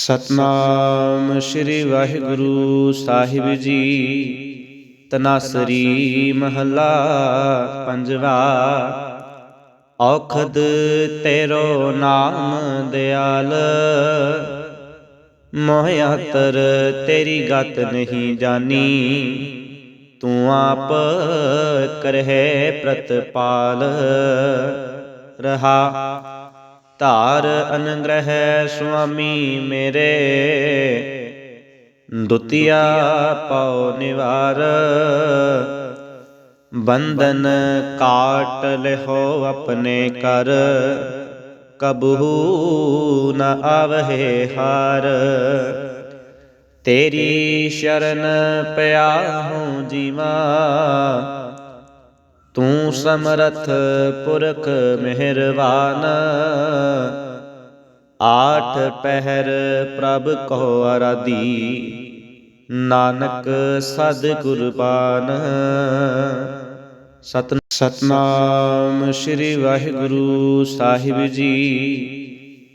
ਸਤਨਾਮ ਸ੍ਰੀ ਵਾਹਿਗੁਰੂ ਸਾਹਿਬ ਜੀ। ਤਨਾਸਰੀ ਮਹਲਾ ਪੰਜਵਾ। ਔਖਦ ਤੇਰੋ ਨਾਮ ਦਿਆਲ। ਮੋਹ ਤੇਰੀ ਗਤ ਨਹੀਂ ਜਾਣੀ ਤੂੰ ਆਪ ਕਰਹਿ ਪ੍ਰਤਪਾਲ। ਰਹਾ ਧਾਰ ਅਨਗ੍ਰਹਿ ਸੁਆਮੀ ਮੇਰੇ। ਦੁਤੀਆ ਪਉ ਨਿਵਾਰ। ਬੰਧਨ ਕਾਟ ਲਿਹੋ ਆਪਣੇ ਕਰ। ਕਬਹੂ ਨ ਆਵਹਿ ਹਾਰ। ਤੇਰੀ ਸ਼ਰਨ ਪਿਆ ਹੂੰ ਜੀਵਾ। ਤੂੰ ਸਮਰਥ ਪੁਰਖ ਮਿਹਰਬਾਨ ਆਠ ਪਹਿਰ ਪ੍ਰਭ ਕੋ ਅਰਾਧੀ ਨਾਨਕ ਸਦ ਕੁਰਬਾਨ ਸਤ ਸਤਨਾਮ ਸ੍ਰੀ ਵਾਹਿਗੁਰੂ ਸਾਹਿਬ ਜੀ।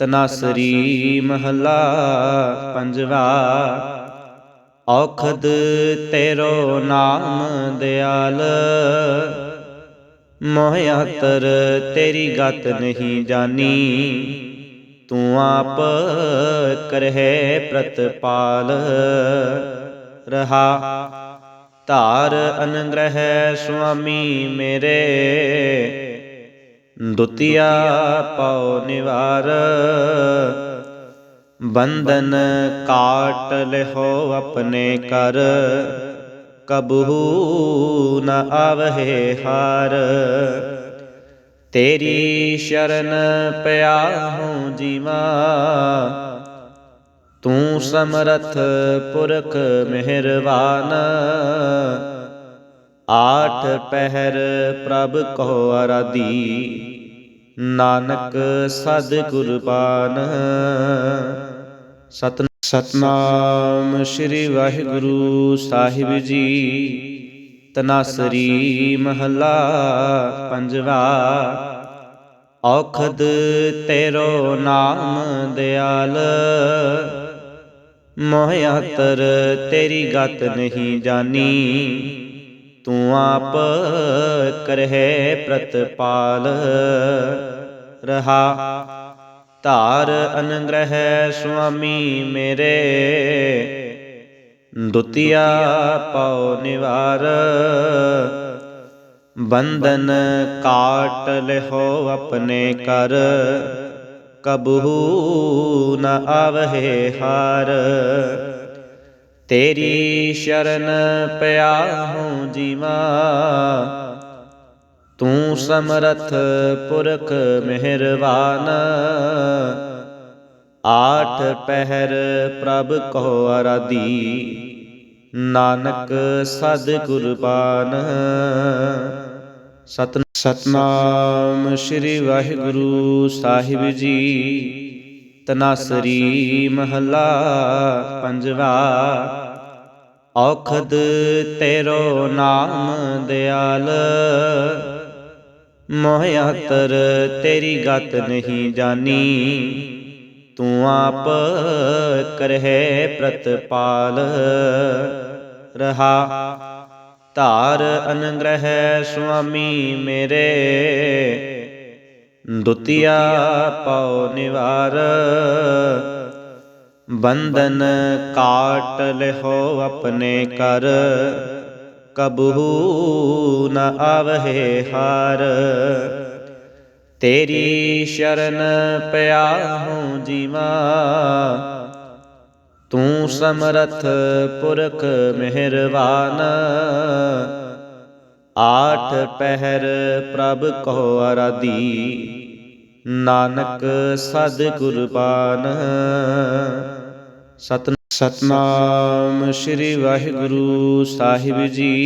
ਤਨਾਸਰੀ ਮਹਲਾ ਪੰਜਵਾ। ਔਖਦ ਤੇਰੋ ਨਾਮ ਦਿਆਲ। ਮੋਹ ਆਤਰ ਤੇਰੀ ਗਤ ਨਹੀਂ ਜਾਣੀ ਤੂੰ ਆਪ ਕਰਹਿ ਪ੍ਰਤਪਾਲ। ਰਹਾ, ਧਾਰ ਅਨਗ੍ਰਹਿ ਸੁਆਮੀ ਮੇਰੇ। ਦੁਤੀਆ ਪਉ ਨਿਵਾਰ। ਬੰਧਨ ਕਾਟ ਲਿਹੋ ਆਪਣੇ ਕਰ ਕਬਹੂ ਨ ਆਵਹਿ ਹਾਰ। ਤੇਰੀ ਸ਼ਰਨ ਪਿਆ ਹੂੰ ਜੀਵਾ, ਤੂੰ ਸਮਰਥ ਪੁਰਖ ਮਿਹਰਬਾਨ ਆਠ ਪਹਿਰ ਪ੍ਰਭ ਕੋ ਅਰਾਧੀ ਨਾਨਕ ਸਦ ਕੁਰਬਾਨ ਸਤ ਸਤਨਾਮ ਸ੍ਰੀ ਵਾਹਿਗੁਰੂ ਸਾਹਿਬ ਜੀ। ਤਨਾਸਰੀ ਮਹਲਾ ਪੰਜਵਾ। ਔਖਦ ਤੇਰੋ ਨਾਮ ਦਿਆਲ। ਮੋਹ ਆਤਰ ਤੇਰੀ ਗਤ ਨਹੀਂ ਜਾਣੀ ਤੂੰ ਆਪ ਕਰਹਿ ਪ੍ਰਤਪਾਲ। ਰਹਾ ਧਾਰ ਅਨਗ੍ਰਹਿ ਸੁਆਮੀ ਮੇਰੇ। ਦੁਤੀਆ ਪਉ ਨਿਵਾਰ। ਬੰਧਨ ਕਾਟ ਲਿਹੋ ਆਪਣੇ ਕਰ ਕਬਹੂ ਨ ਆਵਹਿ ਹਾਰ। ਤੇਰੀ ਸ਼ਰਨ ਪਿਆ ਹੂੰ ਜੀਵਾ। ਤੂੰ ਸਮਰਥ ਪੁਰਖ ਮਿਹਰਬਾਨ ਆਠ ਪਹਿਰ ਪ੍ਰਭ ਕੋ ਅਰਾਧੀ ਨਾਨਕ ਸਦ ਕੁਰਬਾਨ ਸਤ ਸਤਨਾਮ ਸ੍ਰੀ ਵਾਹਿਗੁਰੂ ਸਾਹਿਬ ਜੀ। ਤਨਾਸਰੀ ਮਹਲਾ ਪੰਜਵਾ। ਔਖਦ ਤੇਰੋ ਨਾਮ ਦਿਆਲ। ਮੋਹ ਆਤਰ ਤੇਰੀ ਗਤ ਨਹੀਂ ਜਾਣੀ ਤੂੰ ਆਪ ਕਰਹਿ ਪ੍ਰਤਪਾਲ। ਰਹਾ, ਧਾਰ ਅਨਗ੍ਰਹਿ ਸੁਆਮੀ ਮੇਰੇ। ਦੁਤੀਆ ਪਉ ਨਿਵਾਰ। ਬੰਧਨ ਕਾਟ ਲਿਹੋ ਆਪਣੇ ਕਰ ਕਬਹੂ ਨ ਆਵਹਿ ਹਾਰ। ਤੇਰੀ ਸ਼ਰਨ ਪਿਆ ਹੂੰ ਜੀਵਾ। ਤੂੰ ਸਮਰਥ ਪੁਰਖ ਮਿਹਰਬਾਨ ਆਠ ਪਹਿਰ ਪ੍ਰਭ ਕੋ ਅਰਾਧੀ ਨਾਨਕ ਸਦ ਕੁਰਬਾਨ ਸਤ ਸਤਨਾਮ ਸ੍ਰੀ ਵਾਹਿਗੁਰੂ ਸਾਹਿਬ ਜੀ।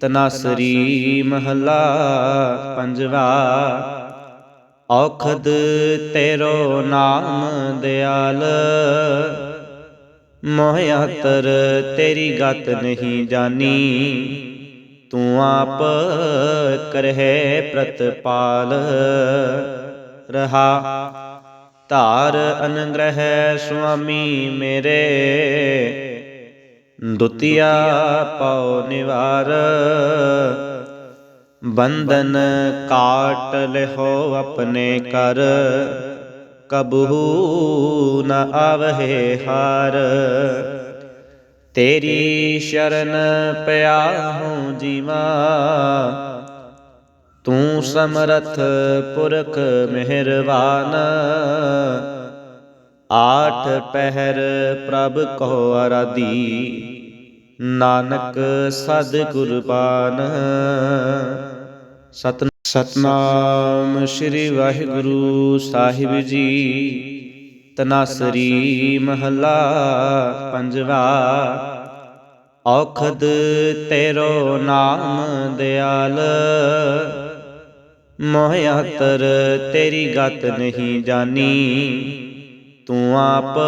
ਤਨਾਸਰੀ ਮਹਲਾ ਪੰਜਵਾ। ਔਖਦ ਤੇਰੋ ਨਾਮ ਦਿਆਲ। ਮੋਹ ਆਤਰ ਤੇਰੀ ਗਤ ਨਹੀਂ ਜਾਣੀ ਤੂੰ ਆਪ ਕਰਹਿ ਪ੍ਰਤਪਾਲ। ਰਹਾ ਧਾਰ ਅਨਗ੍ਰਹਿ ਸੁਆਮੀ ਮੇਰੇ। ਦੁਤੀਆ ਪਉ ਨਿਵਾਰ। ਬੰਧਨ ਕਾਟ ਲਿਹੋ ਆਪਣੇ ਕਰ ਕਬਹੂ ਨ ਆਵਹਿ ਹਾਰ। ਤੇਰੀ ਸ਼ਰਨ ਪਿਆ ਹੂੰ ਜੀਵਾ। ਤੂੰ ਸਮਰਥ ਪੁਰਖ ਮਿਹਰਬਾਨ ਆਠ ਪਹਿਰ ਪ੍ਰਭ ਕੋ ਅਰਾਧੀ ਨਾਨਕ ਸਦ ਕੁਰਬਾਨ ਸਤਿ ਸਤਨਾਮ ਸ੍ਰੀ ਵਾਹਿਗੁਰੂ ਸਾਹਿਬ ਜੀ। ਤਨਾਸਰੀ ਮਹਲਾ ਪੰਜਵਾ। ਔਖਦ ਤੇਰੋ ਨਾਮ ਦਿਆਲ। ਮੋਹਿਆਤਰ ਤੇਰੀ ਗਤ ਨਹੀਂ ਜਾਣੀ ਤੂੰ ਆਪ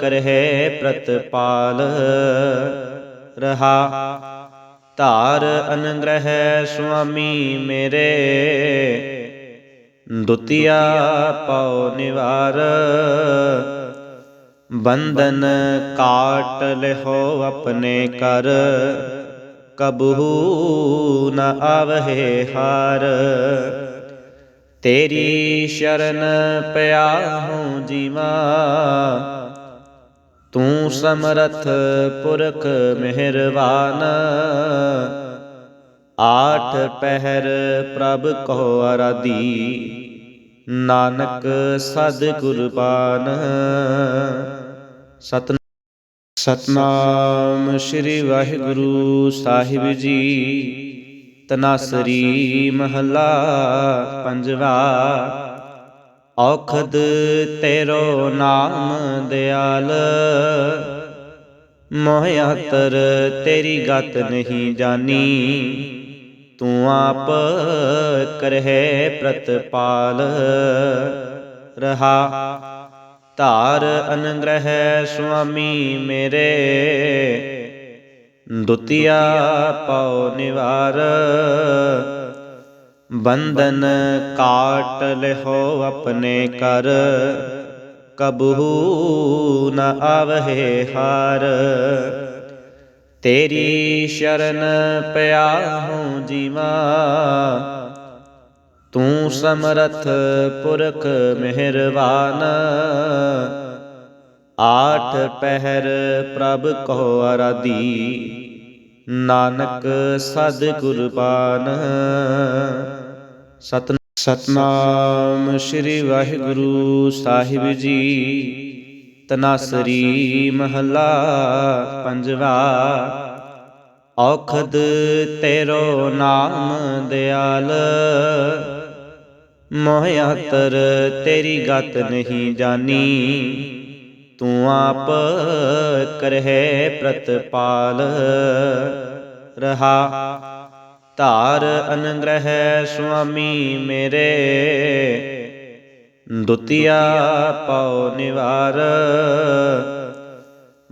ਕਰਹਿ ਪ੍ਰਤਪਾਲ। ਰਹਾ, ਧਾਰ ਅਨਗ੍ਰਹਿ ਸੁਆਮੀ ਮੇਰੇ। ਦੁਤੀਆ ਪਉ ਨਿਵਾਰ। ਬੰਧਨ ਕਾਟ ਲਿਹੋ ਆਪਣੇ ਕਰ ਕਬਹੂ ਨ ਆਵਹਿ ਹਾਰ। ਤੇਰੀ ਸ਼ਰਨ ਪਿਆ ਹੂੰ ਜੀਵਾ, ਤੂੰ ਸਮਰਥ ਪੁਰਖ ਮਿਹਰਬਾਨ ਆਠ ਪਹਿਰ ਪ੍ਰਭ ਕੋ ਅਰਾਧੀ ਨਾਨਕ ਸਦ ਕੁਰਬਾਨ ਸਤ ਸਤਨਾਮ ਸ੍ਰੀ ਵਾਹਿਗੁਰੂ ਸਾਹਿਬ ਜੀ। ਤਨਾਸਰੀ ਮਹਲਾ ਪੰਜਵਾ। ਔਖਦ ਤੇਰੋ ਨਾਮ ਦਿਆਲ। ਮੋਹਿਆਤਰ ਤੇਰੀ ਗਤ ਨਹੀਂ ਜਾਣੀ ਤੂੰ ਆਪ ਕਰਹਿ ਪ੍ਰਤਪਾਲ। ਰਹਾ ਧਾਰ ਅਨਗ੍ਰਹਿ ਸੁਆਮੀ ਮੇਰੇ। ਦੁਤੀਆ ਪਉ ਨਿਵਾਰ। ਬੰਧਨ ਕਾਟ ਲਿਹੋ ਆਪਣੇ ਕਰ। ਕਬਹੂ ਨ ਆਵਹਿ ਹਾਰ। ਤੇਰੀ ਸ਼ਰਨ ਪਿਆ ਹੂੰ ਜੀਵਾ। ਤੂੰ ਸਮਰਥ ਪੁਰਖ ਮਿਹਰਬਾਨ ਆਠ ਪਹਿਰ ਪ੍ਰਭ ਕੋ ਅਰਾਧੀ ਨਾਨਕ ਸਦ ਕੁਰਬਾਨ ਸਤ ਸਤਨਾਮ ਸ੍ਰੀ ਵਾਹਿਗੁਰੂ ਸਾਹਿਬ ਜੀ। ਤਨਾਸਰੀ ਮਹਲਾ ਪੰਜਵਾ। ਔਖਦ ਤੇਰੋ ਨਾਮ ਦਿਆਲ। ਮੋਹਿਆਤਰ ਤੇਰੀ ਗਤ ਨਹੀਂ ਜਾਣੀ ਤੂੰ ਆਪ ਕਰਹਿ ਪ੍ਰਤਪਾਲ। ਰਹਾ, ਧਾਰ ਅਨਗ੍ਰਹਿ ਸੁਆਮੀ ਮੇਰੇ। ਦੁਤੀਆ ਪਉ ਨਿਵਾਰ।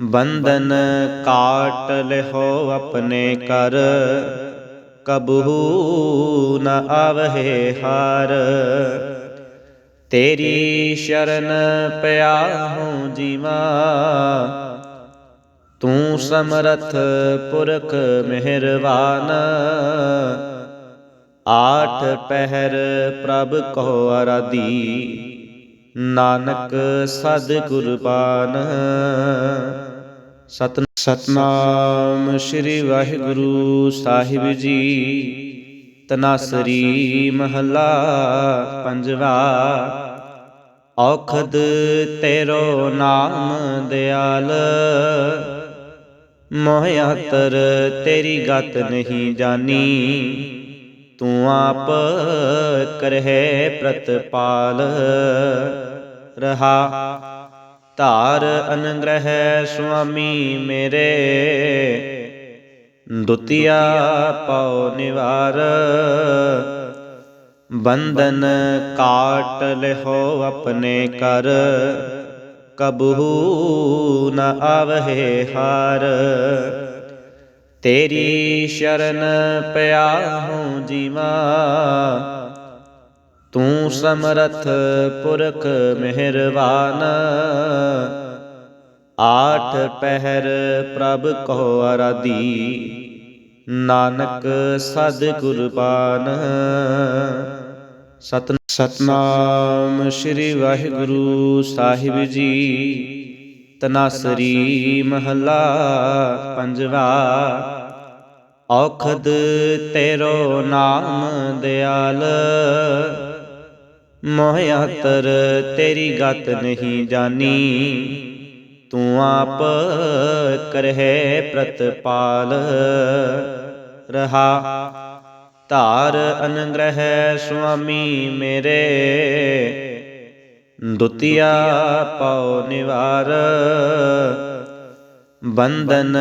ਬੰਧਨ ਕਾਟ ਲਿਹੋ ਆਪਣੇ ਕਰ ਕਬਹੂ ਨ ਆਵਹਿ ਹਾਰ। ਤੇਰੀ ਸ਼ਰਨ ਪਿਆ ਹੂੰ ਜੀਵਾ, ਤੂੰ ਸਮਰਥ ਪੁਰਖ ਮਿਹਰਬਾਨ ਆਠ ਪਹਿਰ ਪ੍ਰਭ ਕੋ ਅਰਾਧੀ ਨਾਨਕ ਸਦ ਕੁਰਬਾਨ ਸਤ ਸਤਨਾਮ ਸ੍ਰੀ ਵਾਹਿਗੁਰੂ ਸਾਹਿਬ ਜੀ। ਤਨਾਸਰੀ ਮਹਲਾ ਪੰਜਵਾ। ਔਖਦ ਤੇਰੋ ਨਾਮ ਦਿਆਲ। ਮੋਹਿਆਤਰ ਤੇਰੀ ਗਤ ਨਹੀਂ ਜਾਣੀ ਤੂੰ ਆਪ ਕਰਹਿ ਪ੍ਰਤਪਾਲ। ਰਹਾ ਧਾਰ ਅਨਗ੍ਰਹਿ ਸੁਆਮੀ ਮੇਰੇ। ਦੁਤੀਆ ਪਉ ਨਿਵਾਰ। ਬੰਧਨ ਕਾਟ ਲਿਹੋ ਆਪਣੇ ਕਰ। ਕਬਹੂ ਨ ਆਵਹਿ ਹਾਰ। ਤੇਰੀ ਸ਼ਰਨ ਪਿਆ ਹੂੰ ਜੀਵਾ। ਤੂੰ ਸਮਰਥ ਪੁਰਖ ਮਿਹਰਬਾਨ ਆਠ ਪਹਿਰ ਪ੍ਰਭ ਕੋ ਅਰਾਧੀ ਨਾਨਕ ਸਦ ਕੁਰਬਾਨ ਸਤਿ ਸਤਨਾਮ ਸ੍ਰੀ ਵਾਹਿਗੁਰੂ ਸਾਹਿਬ ਜੀ। ਤਨਾਸਰੀ ਮਹਲਾ ਪੰਜਵਾ। ਔਖਦ ਤੇਰੋ ਨਾਮ ਦਿਆਲ। ਮੋਹ ਆਤਰ ਤੇਰੀ ਗਤ ਨਹੀਂ ਜਾਣੀ ਤੂੰ ਆਪ ਕਰਹਿ ਪ੍ਰਤਪਾਲ। ਰਹਾ, ਧਾਰ ਅਨਗ੍ਰਹਿ ਸੁਆਮੀ ਮੇਰੇ। ਦੁਤੀਆ ਪਉ ਨਿਵਾਰ। ਬੰਧਨ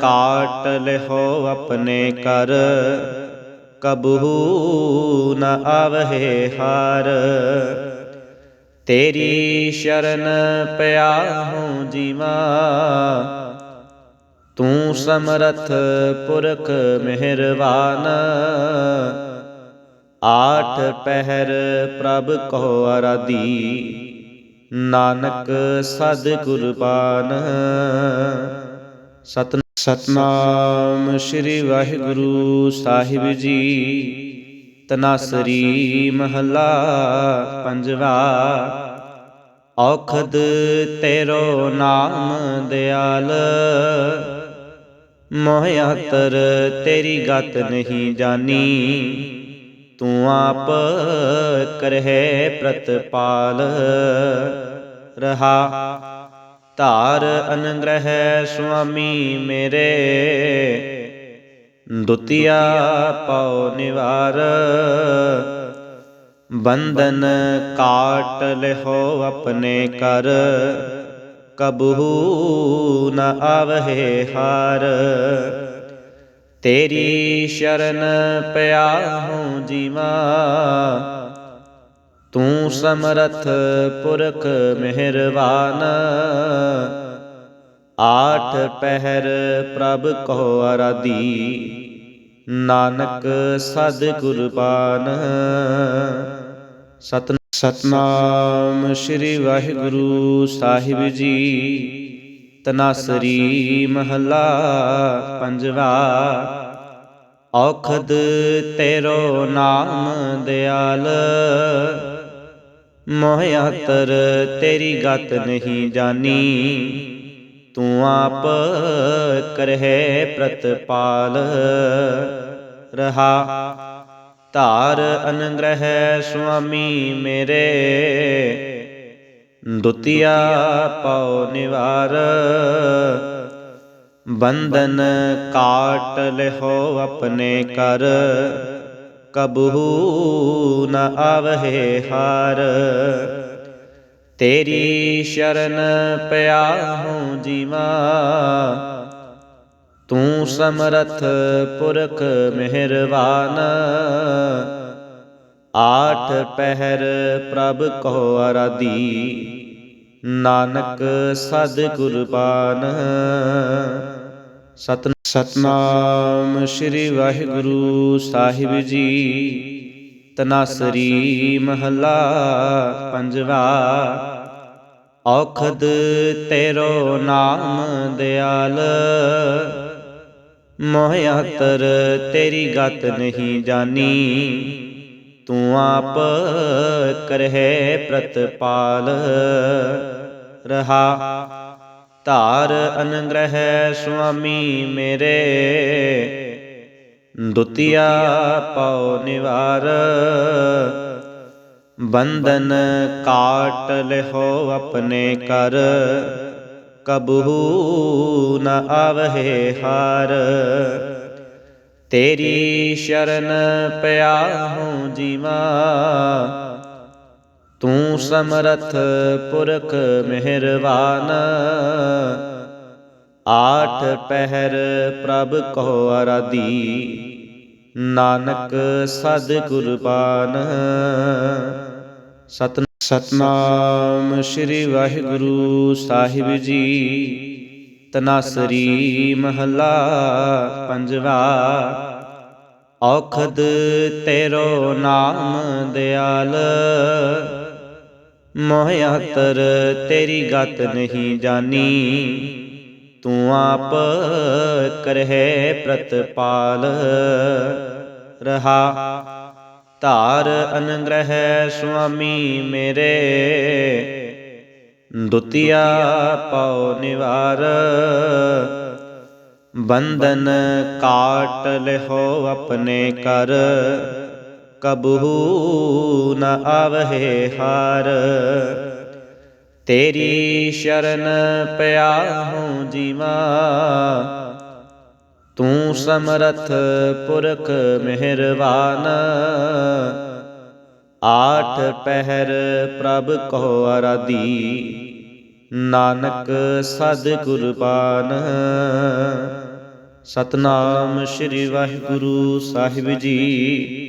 ਕਾਟ ਲਿਹੋ ਆਪਣੇ ਕਰ ਕਬਹੂ ਨ ਆਵਹਿ ਹਾਰ। ਤੇਰੀ ਸ਼ਰਨ ਪਿਆ ਹੂੰ ਜੀਵਾ, ਤੂੰ ਸਮਰਥ ਪੁਰਖ ਮਿਹਰਬਾਨ ਆਠ ਪਹਿਰ ਪ੍ਰਭ ਕੋ ਅਰਾਧੀ ਨਾਨਕ ਸਦ ਕੁਰਬਾਨ ਸਤਿ ਸਤਨਾਮ ਸ੍ਰੀ ਵਾਹਿਗੁਰੂ ਸਾਹਿਬ ਜੀ। ਤਨਾਸਰੀ ਮਹਲਾ ਪੰਜਵਾ। ਔਖਦ ਤੇਰੋ ਨਾਮ ਦਿਆਲ। ਮੋਹ ਆਤਰ ਤੇਰੀ ਗਤ ਨਹੀਂ ਜਾਣੀ ਤੂੰ ਆਪ ਕਰਹਿ ਪ੍ਰਤਪਾਲ। ਰਹਾ ਧਾਰ ਅਨਗ੍ਰਹਿ ਸੁਆਮੀ ਮੇਰੇ। ਦੁਤੀਆ ਪਉ ਨਿਵਾਰ। ਬੰਧਨ ਕਾਟ ਲਿਹੋ ਆਪਣੇ ਕਰ। ਕਬਹੂ ਨ ਆਵਹਿ ਹਾਰ। ਤੇਰੀ ਸ਼ਰਨ ਪਿਆ ਹੂੰ ਜੀਵਾ। ਤੂੰ ਸਮਰਥ ਪੁਰਖ ਮਿਹਰਬਾਨ ਆਠ ਪਹਿਰ ਪ੍ਰਭ ਕੋ ਅਰਾਧੀ ਨਾਨਕ ਸਦ ਕੁਰਬਾਨ ਸਤਿ ਸਤਨਾਮ ਸ੍ਰੀ ਵਾਹਿਗੁਰੂ ਸਾਹਿਬ ਜੀ। ਤਨਾਸਰੀ ਮਹਲਾ ਪੰਜਵਾ। ਔਖਦ ਤੇਰੋ ਨਾਮ ਦਿਆਲ। ਮੋਹ ਆਤਰ ਤੇਰੀ ਗਤ ਨਹੀਂ ਜਾਣੀ ਤੂੰ ਆਪ ਕਰਹਿ ਪ੍ਰਤਪਾਲ। ਰਹਾ, ਧਾਰ ਅਨਗ੍ਰਹਿ ਸੁਆਮੀ ਮੇਰੇ। ਦੁਤੀਆ ਪਉ ਨਿਵਾਰ। ਬੰਧਨ ਕਾਟ ਲਿਹੋ ਆਪਣੇ ਕਰ ਕਬਹੂ ਨ ਆਵਹਿ ਹਾਰ। ਤੇਰੀ ਸ਼ਰਨ ਪਿਆ ਹੂੰ ਜੀਵਾ। ਤੂੰ ਸਮਰਥ ਪੁਰਖ ਮਿਹਰਬਾਨ ਆਠ ਪਹਿਰ ਪ੍ਰਭ ਕੋ ਅਰਾਧੀ ਨਾਨਕ ਸਦ ਗੁਰਬਾਨ ਸਤਨਾਮ ਸ੍ਰੀ ਵਾਹਿਗੁਰੂ ਸਾਹਿਬ ਜੀ। ਤਨਾਸਰੀ ਮਹਲਾ ਪੰਜਵਾ। ਔਖਦ ਤੇਰੋ ਨਾਮ ਦਿਆਲ। ਮੋਹ ਤਰ ਤੇਰੀ ਗਤ ਨਹੀਂ ਜਾਣੀ ਤੂੰ ਆਪ ਕਰਹਿ ਪ੍ਰਤਪਾਲ। ਰਹਾ ਧਾਰ ਅਨਗ੍ਰਹਿ ਸੁਆਮੀ ਮੇਰੇ। ਦੁਤੀਆ ਪਉ ਨਿਵਾਰ। ਬੰਧਨ ਕਾਟ ਲਿਹੋ ਆਪਣੇ ਕਰ। ਕਬਹੂ ਨ ਆਵਹਿ ਹਾਰ। ਤੇਰੀ ਸ਼ਰਨ ਪਿਆ ਹੂੰ ਜੀਵਾ। ਤੂੰ ਸਮਰਥ ਪੁਰਖ ਮਿਹਰਬਾਨ ਆਠ ਪਹਿਰ ਪ੍ਰਭ ਕੋ ਅਰਾਧੀ ਨਾਨਕ ਸਦ ਕੁਰਬਾਨ ਸਤਿ ਸਤਨਾਮ ਸ੍ਰੀ ਵਾਹਿਗੁਰੂ ਸਾਹਿਬ ਜੀ। ਤਨਾਸਰੀ ਮਹਲਾ ਪੰਜਵਾ। ਔਖਦ ਤੇਰੋ ਨਾਮ ਦਿਆਲ। ਮੋਹ ਅਤਰ, ਤੇਰੀ ਗਤ ਨਹੀਂ ਜਾਣੀ ਤੂੰ ਆਪ ਕਰਹਿ ਪ੍ਰਤਪਾਲ। ਰਹਾ, ਧਾਰ ਅਨਗ੍ਰਹਿ ਸੁਆਮੀ ਮੇਰੇ। ਦੁਤੀਆ ਪਉ ਨਿਵਾਰ। ਬੰਧਨ ਕਾਟ ਲਿਹੋ ਆਪਣੇ ਕਰ ਕਬਹੂ ਨ ਆਵਹਿ ਹਾਰ। ਤੇਰੀ ਸ਼ਰਨ ਪਿਆ ਹੂੰ ਜੀਵਾ। ਤੂੰ ਸਮਰਥ ਪੁਰਖ ਮਿਹਰਬਾਨ ਆਠ ਪਹਿਰ ਪ੍ਰਭ ਕੋ ਅਰਾਧੀ ਨਾਨਕ ਸਦ ਕੁਰਬਾਨ ਸਤਨਾਮ ਸ੍ਰੀ ਵਾਹਿਗੁਰੂ ਸਾਹਿਬ ਜੀ।